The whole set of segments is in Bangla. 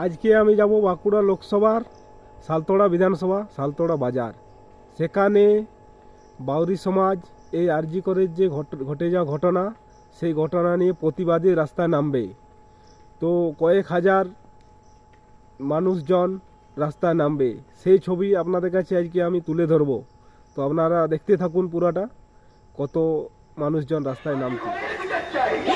আজকে আমি যাব বাঁকুড়া লোকসভার, সালতোড়া বিধানসভা, সালতোড়া বাজার। সেখানে বাউরি সমাজ এই আরজি করে যে ঘট- যাওয়া ঘটনা, সেই ঘটনা নিয়ে প্রতিবাদে রাস্তায় নামবে। তো কয়েক হাজার মানুষজন রাস্তায় নামবে। সেই ছবি আপনাদের কাছে আজকে আমি তুলে ধরবো। তো আপনারা দেখতে থাকুন পুরাটা, কত মানুষজন রাস্তায় নামছে।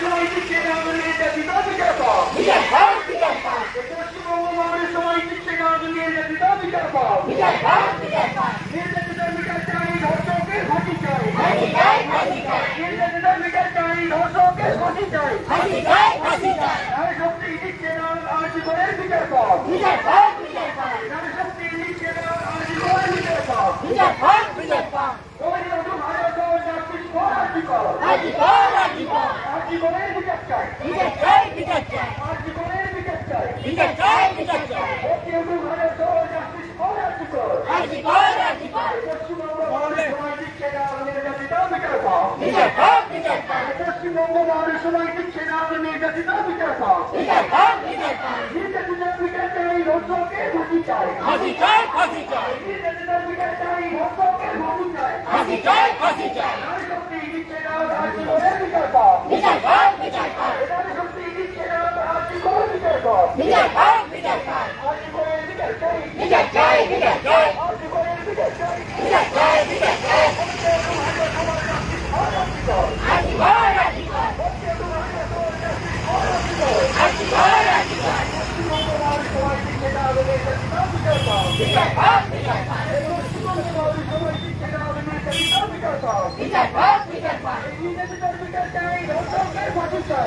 Słuchajcie na wymienienia We! We! We! We! করে বিচার চাই আর্জি করে বিচার চাই ওই রকম হাজার সবার জাস্টিস ফর আর্জিকর পশ্চিমবঙ্গ মহান সবাই দিচ্ছে না আমি নির্যাতিতা বিচার পাও পশ্চিমবঙ্গ মহান সবাই দিচ্ছে না আমি নির্যাতিতা বিচার পাও নির্যাতিতার বিচার চাই ধর্ষকের ফাঁসি চাই নির্যাতিতার বিচার চাই ধর্ষকের ফাঁসি চাই নারী শক্তি দিচ্ছে না আর্জি করে বিচার পাও নারী শক্তি দিচ্ছে না আর্জি করে বিচার পাও আর্জি করে বিচার চাই আর্জি করে বিচার চাই নির্যাতিতার বিচার চাই ধর্ষকের ফাঁসি চাই নির্যাতিতার বিচার চাই ধর্ষকের ফাঁসি চাই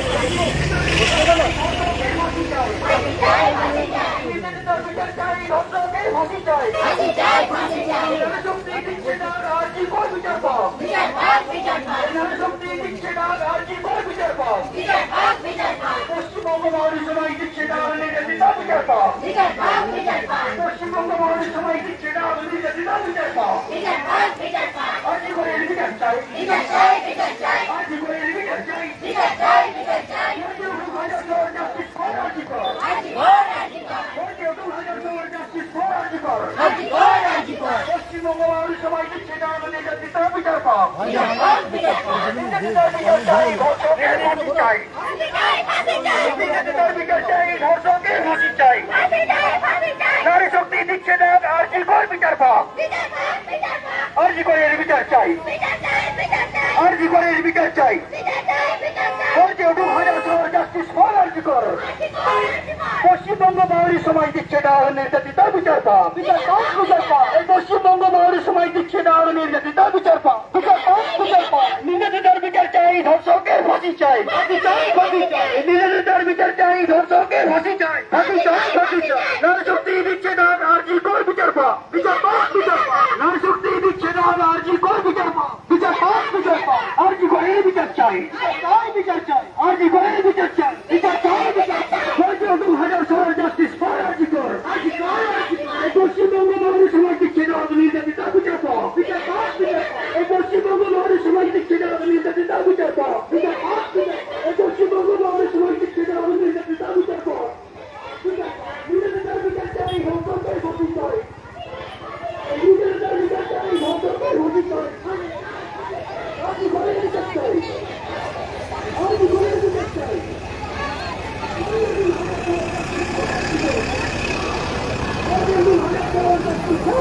করে বিচার করে বিচার চাই করে বিচার চাই কর কর বিচার চাই চাই নারী শক্তি দিচ্ছে না আর্জি করে বিচার পাও নারী শক্তি দিচ্ছে না আর্জি করে বিচার পাও পশ্চিমবঙ্গ মহানী সবাই দিচ্ছে না নির্যাতিতা বিচার পাও পশ্চিমবঙ্গ মহানী সবাই দিচ্ছে না নির্যাতিতা বিচার পাও আর্জি করে বিচার চাই আর্জি করে বিচার চাই হাজার সবার জাস্টিস ফর আর্জি কর হাজার সবার জাস্টিস ফর আর্জি কর পশ্চিমবঙ্গ মহানী সবাই দিচ্ছে না নির্যাতিতা বিচার পাও নির্যাতিতার বিচার চাই ধর্ষকের ফাঁসি চাই নির্যাতিতার বিচার চাই ধর্ষকের ফাঁসি চাই নারী শক্তি দিচ্ছে না আর্জি কর বিচার পাক আর কি করে বিচার চাই। ফর কর। পশ্চিমবঙ্গ মহারী সময় দিচ্ছে না নির্যাতিতা বিচার বিচার পা বিচার পা। পশ্চিমবঙ্গ মহারী সময় দিচ্ছে না নির্যাতিতা বিচার পা। বিচার পা বিচার পা। নির্যাতিতার বিচার চাই, ধর্ষকের ফাঁসি চাই। ফাঁসি চাই ফাঁসি চাই। নির্যাতিতার বিচার চাই, ধর্ষকের ফাঁসি চাই। ফাঁসি চাই ফাঁসি চাই। নারী শক্তি দিচ্ছে না আর্জি কর বিচার পা? বিচার পা বিচার পা। নারী শক্তি দিচ্ছে না আর্জি কর বিচার পা? বিচার পা বিচার পা। আর্জি করে বিচার চাই। বিচার চাই আর্জি করে বিচার চাই? বিচার চাই বিচার চাই। দু হাজার ষোলো জাস্টিস ফর আর্জি কর পশ্চিমবঙ্গ মহারী সমাজ দিচ্ছে না নির্যাতিতা বিচার পা বিচার এই পশ্চিমবঙ্গ মহারী সমাজ দিচ্ছে না বিচার বিচার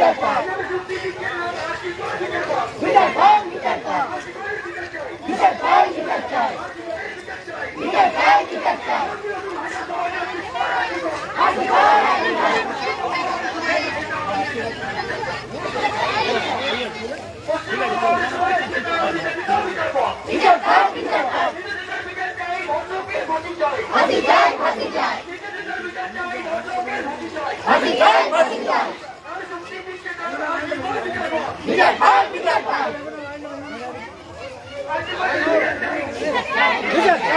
Peter Pan! ঠিক আছে